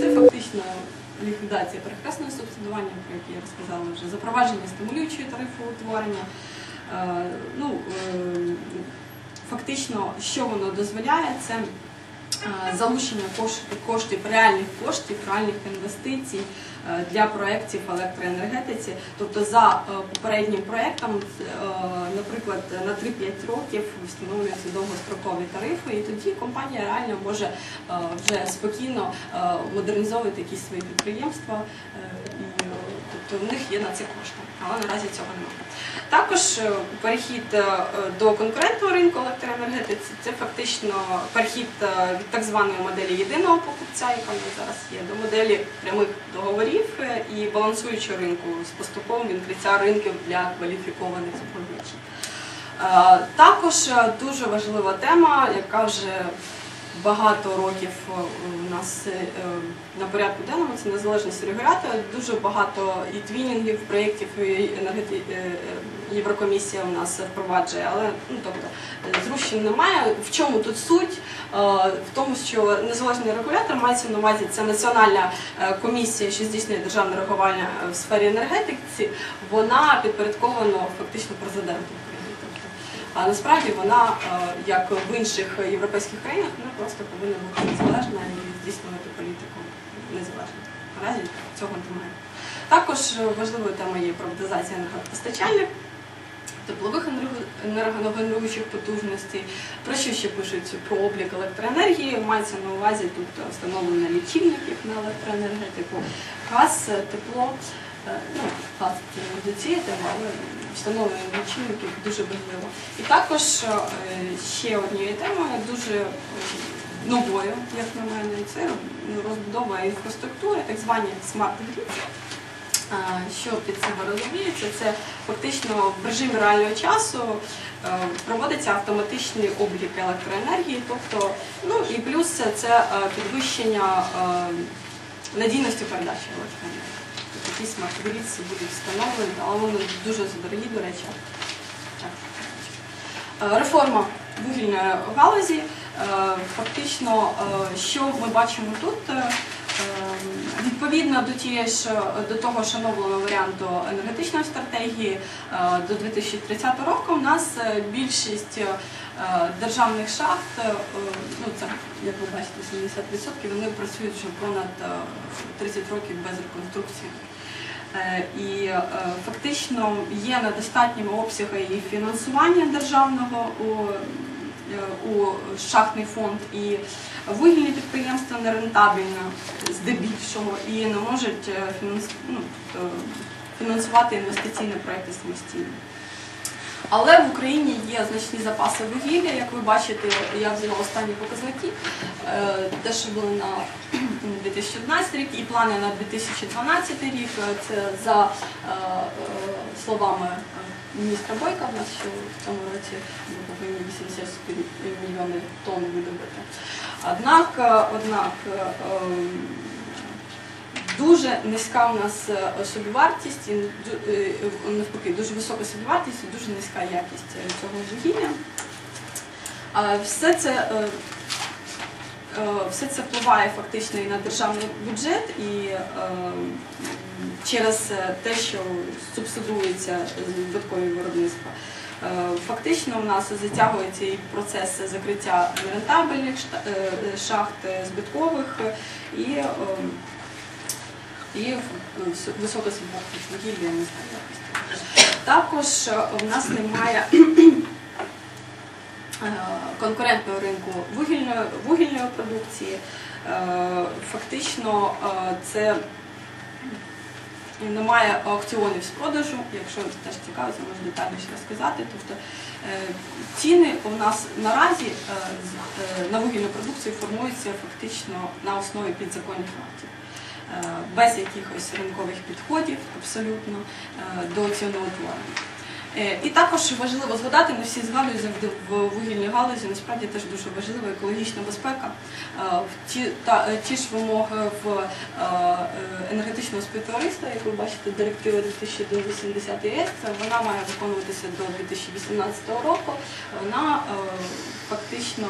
Це фактично ліквідація перехресного субсидування, про яке я розказала вже, запровадження стимулюючої тарифоутворення. Е, Ну, е, фактично, що воно дозволяє, це е, залучення коштів, реальних коштів, реальних інвестицій для проєктів електроенергетиці. Тобто за е, попереднім проєктом, е, наприклад, на 3-5 років встановлюються довгострокові тарифи, і тоді компанія реально може е, вже спокійно е, модернізовувати якісь свої підприємства, е, тобто в них є на це кошти, але наразі цього немає. Також е, перехід е, до конкурентного ринку електроенергетиці це фактично перехід е, від так званої моделі єдиного покупця, яка в зараз є, до моделі прямих договорів і балансуючого ринку з поступовим відкриття ринків для кваліфікованих споживачів. Також дуже важлива тема, яка вже багато років е, у нас е, на порядку денному, це незалежність регулятора. Дуже багато і твінінгів, проєктів енергети... е, е, Єврокомісія у нас впроваджує, але ну тобто е, зрушень немає. В чому тут суть? Е, В тому, що незалежний регулятор мається на увазі це національна е, комісія, що здійснює державне реагування в сфері енергетики. Вона підпорядкована фактично. Тобто, а насправді вона, е, як в інших європейських країнах, вона просто повинна бути незалежна і здійснювати політику незалежно. Наразі цього немає. Також важливою темою є приватизація енергопостачальних, теплових енерго- енергогенеруючих потужностей. Про що ще пишуть про облік електроенергії? Мається на увазі тут встановлення лічильників на електроенергетику, газ, тепло. Е, Ну, газ це не до цієї теми, але встановлення лічильників дуже важливо. І також е, ще однією темою, дуже е, новою, як на мене, це розбудова інфраструктури, так звані смарт-грід. Що під себе розуміється, це фактично в режимі реального часу проводиться автоматичний облік електроенергії, тобто, ну і плюс це, підвищення надійності передачі електроенергії. Такі смарт-грідси будуть встановлені, але вони дуже дорогі, до речі. Е, Реформа вугільної галузі. Е, Фактично, е, що ми бачимо тут? Відповідно до тієї ж до того ж варіанту енергетичної стратегії до 2030 року, у нас більшість державних шахт, е, ну це як ви бачите, 70% вони працюють вже понад е, 30 років без реконструкції. Е, І е, фактично є недостатніми обсяги і фінансування державного у, е, у шахтний фонд і вугільні підприємства нерентабельно здебільшого і не можуть е, ну, фінансувати інвестиційні проекти самостійно. Але в Україні є значні запаси вугілля, як ви бачите, я взяла останні показники, е, те, що було на 2011 рік, і плани на 2012 рік. Е, Це за е, словами міністра Бойка, в нас що в цьому році ми повинні 80 мільйонів тонн видобути. Однак, однак ем, Дуже низька у нас е, собівартість, е, е, навпаки, дуже висока собівартість і дуже низька якість цього вугілля. Все це, все це впливає фактично і на державний бюджет, і через те, що субсидується збиткові виробництва. Фактично у нас затягується і процес закриття нерентабельних шахт збиткових і і в- висока вугілля, я не. Також е, в нас немає е, конкурентного ринку вугільної, вугільної продукції. Е, Фактично це немає аукціонів з продажу, якщо теж цікаво, це можу детальніше розказати. Тобто ціни у нас наразі на вугільну продукцію формуються фактично на основі підзаконних актів. Е, Без якихось ринкових підходів абсолютно е, до ціноутворення. Е, І також важливо згадати, не всі згадують завжди в вугільній галузі, насправді теж дуже важлива екологічна безпека. Е, Ті, та, ті ж вимоги в енергетичного співтовариства, як ви бачите, директива 2080 ЄС, вона має виконуватися до 2018 року. Вона фактично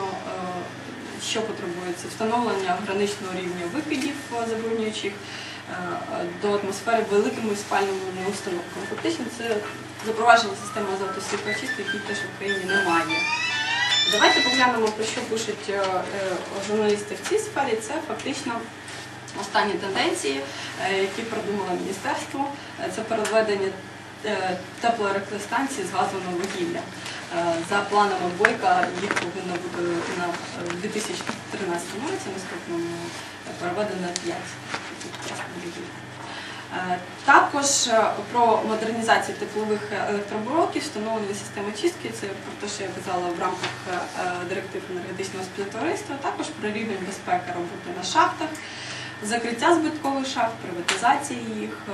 що потребується? Встановлення граничного рівня викидів е, забруднюючих е, до атмосфери великими спальними установками. Фактично це запровадження системи азотосвітлоочистки, якої теж в Україні немає. Давайте поглянемо, про що пишуть е, журналісти в цій сфері. Це фактично останні тенденції, які придумало міністерство. Це переведення теплоелектростанцій з на вугілля. Е, За планами Бойка їх повинно бути на е, в 2013 році, наступному переведено на 5. Е, Також е, про модернізацію теплових електроблоків, встановлення системи чистки, це про те, що я казала в рамках директив енергетичного співтовариства, також про рівень безпеки роботи на шахтах, закриття збиткових шахт, приватизації їх,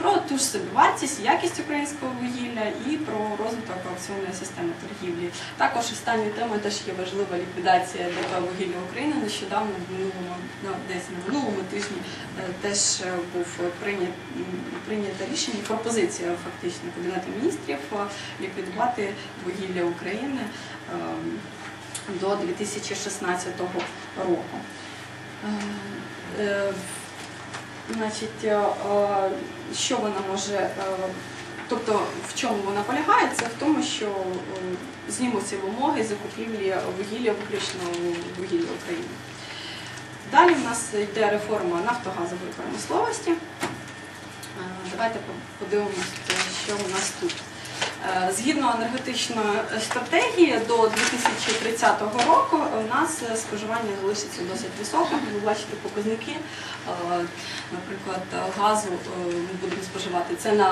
про ту ж собівартість, якість українського вугілля і про розвиток аукціонної системи торгівлі. Також останньою темою теж є важлива ліквідація ДП вугілля України. Нещодавно в минулому ну, десь на минулому тижні е, теж е, був прийнят прийнято рішення, пропозиція фактично Кабінету міністрів е, ліквідувати вугілля України е, до 2016 року. Значить, е, е, що вона може, е, тобто в чому вона полягає, це в тому, що знімуться вимоги закупівлі вугілля, виключно вугілля України. Далі в нас йде реформа нафтогазової промисловості. Давайте подивимося, що у нас тут. Е, Згідно енергетичної стратегії до 2030 року у нас е, споживання залишиться досить високим. Ви бачите показники. Е, Наприклад, газу ми будемо споживати це на,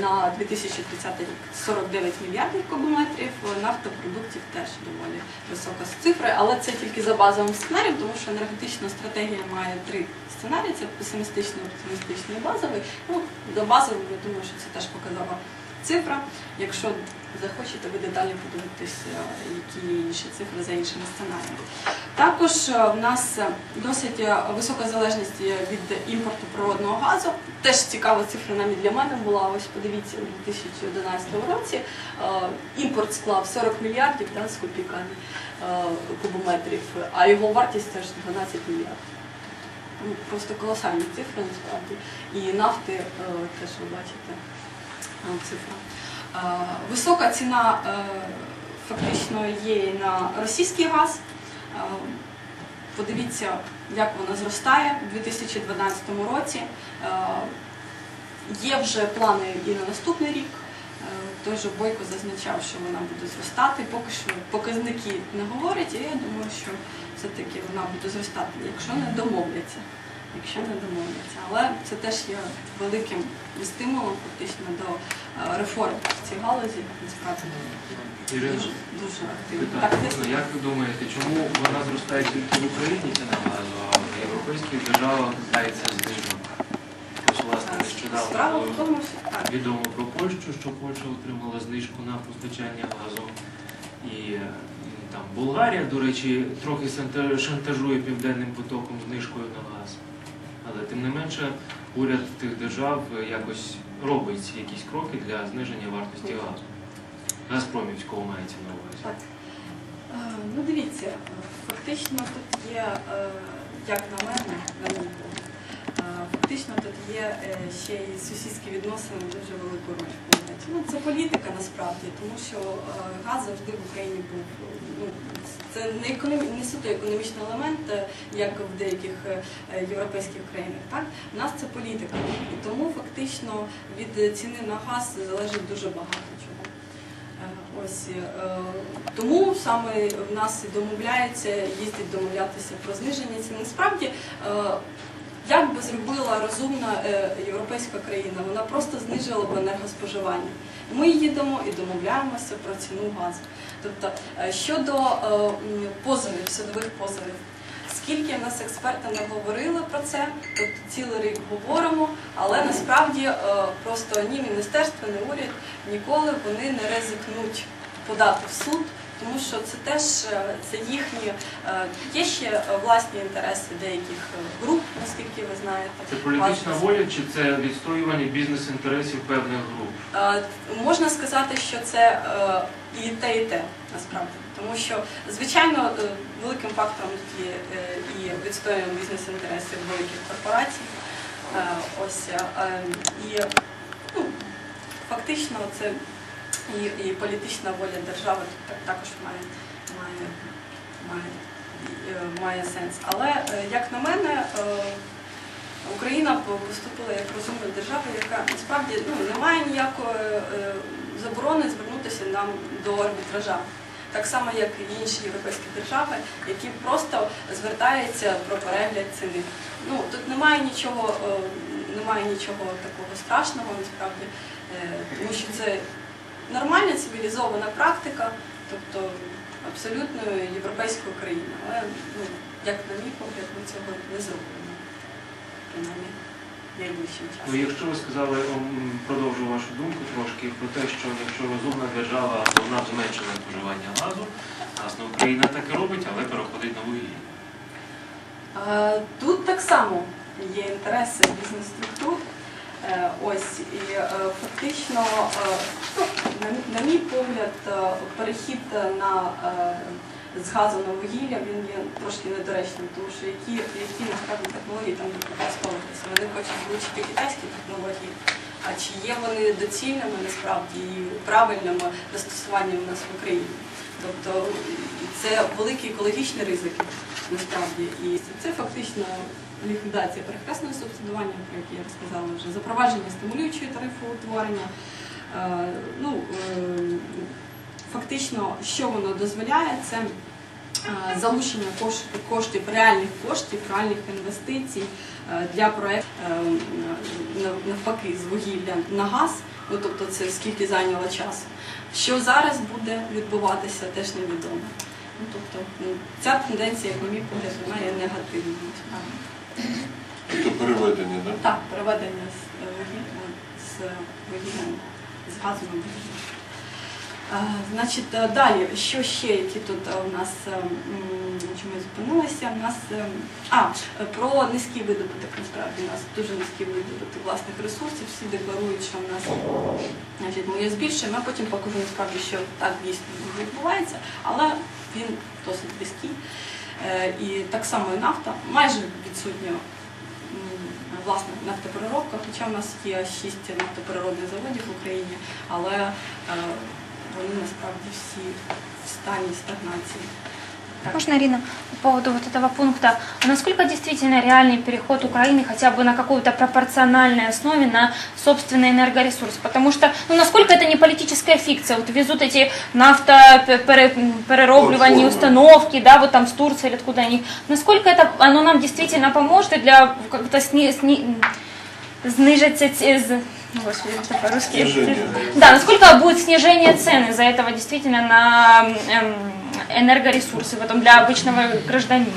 на 2030 рік 49 мільярдів кубометрів, нафтопродуктів теж доволі висока цифра, але це тільки за базовим сценарієм, тому що енергетична стратегія має три сценарії: це песимістичний, оптимістичний і базовий. Ну, за базовим, я думаю, що це теж показова цифра. Якщо захочете, ви деталі подивитесь, е, які інші цифри за іншими сценаріями. Також е, в нас е, досить висока залежність від імпорту природного газу. Теж цікава цифра навіть для мене була. Ось подивіться, у 2011 році імпорт склав 40 мільярдів да, з копійками кубометрів, а його вартість теж 12 мільярдів. Ну, Просто колосальні цифри насправді. І нафти теж ви бачите цифра. Е, Висока ціна е, фактично є на російський газ. Е, Подивіться, як вона зростає у 2012 році. Є вже плани і на наступний рік. Той же Бойко зазначав, що вона буде зростати. Поки що показники не говорять, і я думаю, що все-таки вона буде зростати, якщо не домовляться. Якщо не домовляться. Але це теж є великим стимулом фактично до е, реформ в цій галузі. Насправді Ірина, дуже, активно. Так. Ну, Як ви думаєте, чому вона зростає тільки в Україні ціна газу, а в європейських державах здається знижена? Ось, власне, нещодавно так. відомо про Польщу, що Польща отримала знижку на постачання газу. І е, там Болгарія, до речі, трохи шантажує південним потоком знижкою на газ. Але тим не менше, уряд тих держав е, якось робить якісь кроки для зниження вартості газу. Газпромівського мається на увазі. Так. Е, Ну дивіться, фактично тут є, е, як на мене, на мій погляд, фактично тут є е, ще й сусідські відносини дуже велику роль. Ну, це політика насправді, тому що е, газ завжди в Україні був. Ну, це не, економі... не суто економічний елемент, е, як в деяких європейських країнах. Так? У нас це політика. І тому фактично від ціни на газ залежить дуже багато чого. Ось тому саме в нас і домовляються, їздять домовлятися про зниження ціни. Насправді, як би зробила розумна е, європейська країна, вона просто знижила б енергоспоживання. Ми їдемо і домовляємося про ціну газу. Тобто, е, щодо е, позовів, судових позовів, Скільки в нас експерти не говорили про це, тобто цілий рік говоримо, але насправді просто ні міністерство, ні уряд ніколи вони не ризикнуть подати в суд, тому що це теж е, це їхні е, є ще е, власні інтереси деяких груп, наскільки ви знаєте. Це політична воля чи це відстоювання бізнес-інтересів певних груп? Можна сказати, що це і те, і те насправді. Тому що, звичайно, великим фактором є і відстоювання бізнес-інтересів великих корпорацій. Ось і ну, фактично це і, і політична воля держави також має, має, має, е, має сенс. Але е, як на мене, е, Україна по- поступила як розумна держава, яка насправді ну, не має ніякої заборони звернутися нам до арбітража. Так само, як і інші європейські держави, які просто звертаються про перегляд ціни. Ну тут немає нічого, немає нічого такого страшного, насправді, тому що це нормальна цивілізована практика, тобто абсолютно європейська країна. Але ну, як на мій погляд, ми цього не зробимо принаймні найближчим Ну, часом. якщо ви сказали, ом, продовжу вашу думку трошки про те, що якщо розумна держава, то вона зменшила споживання газу, власне, Україна так і робить, але переходить на вугілля. Тут так само є інтереси бізнес-структур. Е, Ось і е, фактично, е, ну, на, мій погляд, перехід на з газу на вугілля він є трошки недоречним, тому що які, які насправді технології там використовуватися. Вони хочуть вилучити китайські технології. А чи є вони доцільними насправді і правильними застосуванням у нас в Україні? Тобто це великі екологічні ризики насправді. І це фактично ліквідація перехресного субсидування, про яке я розказала вже, запровадження стимулюючої тарифоутворення. Е, Ну, е, фактично, що воно дозволяє, це залучення кош- коштів, реальних коштів, реальних інвестицій е, для проєкту навпаки з вугілля на газ. Ну, тобто це скільки зайняло часу. Що зараз буде відбуватися, теж невідомо. Ну, тобто, ну, ця тенденція, як на мій погляд, вона є негативною. Тобто переведення, так? Так, переведення з е, вугілля з вугілля з газу на вугілля. Е, Значить, далі, що ще, які тут у нас чому я зупинилася? У нас а про низький видобуток. Насправді у нас дуже низький видобуток власних ресурсів. Всі декларують, що у нас значить, ми збільшуємо. Я потім покажу насправді, що так дійсно відбувається, але він досить низький. Е, І так само і нафта майже відсутня власне нафтопереробка, хоча в нас є шість нафтопереробних заводів в Україні, але е, вони насправді всі в стані стагнації. Так. Можно, Ирина, по поводу вот этого пункта. А насколько действительно реальный переход Украины хотя бы на какой-то пропорциональной основе на собственный энергоресурс? Потому что, ну, насколько это не политическая фикция? Вот везут эти нафтопереробливания, Платформы. установки, да, вот там с Турции или откуда они. Насколько это оно нам действительно поможет для как-то сни, сни, снижиться, ц- з- Господи, это по-русски. Снижение. Да, насколько будет снижение цен из-за этого действительно на эм, энергоресурсы потом для обычного гражданина?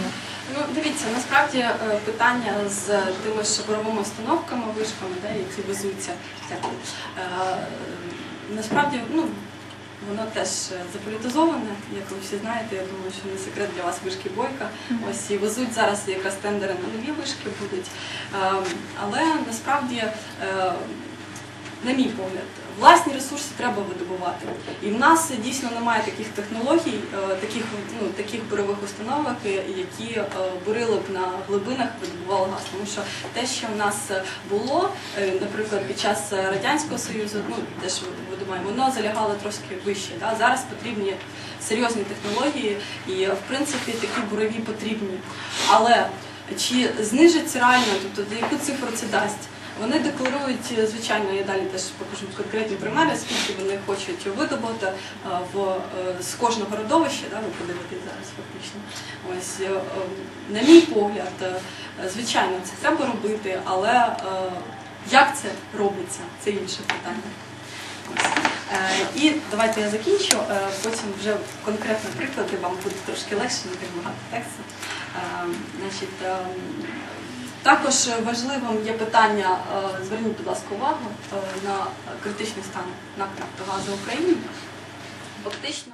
Ну, дивіться, насправді е, питання з тими ж буровими установками, вишками, да, які везуться, дякую, е, насправді ну, воно теж заполітизоване, як ви всі знаєте, я думаю, що не секрет для вас вишки бойка. Ось і везуть зараз якраз тендери на нові вишки будуть. Е, Але насправді, е, на мій погляд, власні ресурси треба видобувати. І в нас дійсно немає таких технологій, е, таких, ну, таких бурових установок, е, які е, бурили б на глибинах, видобували газ. Тому що те, що в нас було, наприклад, під час Радянського Союзу, ну теж видобуваємо, воно залягало трошки вище. Да? Зараз потрібні серйозні технології, і в принципі такі бурові потрібні. Але чи знижиться реально, тобто яку цифру це дасть? Вони декларують, е, звичайно, я далі теж покажу конкретні примери, скільки вони хочуть видобути е, в, е, з кожного родовища, да, ви подивитесь зараз фактично. Ось, на мій погляд, звичайно, це треба робити, але як це робиться, це інше питання. І давайте я закінчу, потім вже конкретні приклади вам буде трошки легше, не так багато тексту. Значить, е, також важливим є питання, е, зверніть, будь ласка, увагу е, на критичний стан НАК «Нафтогазу України. Фактично.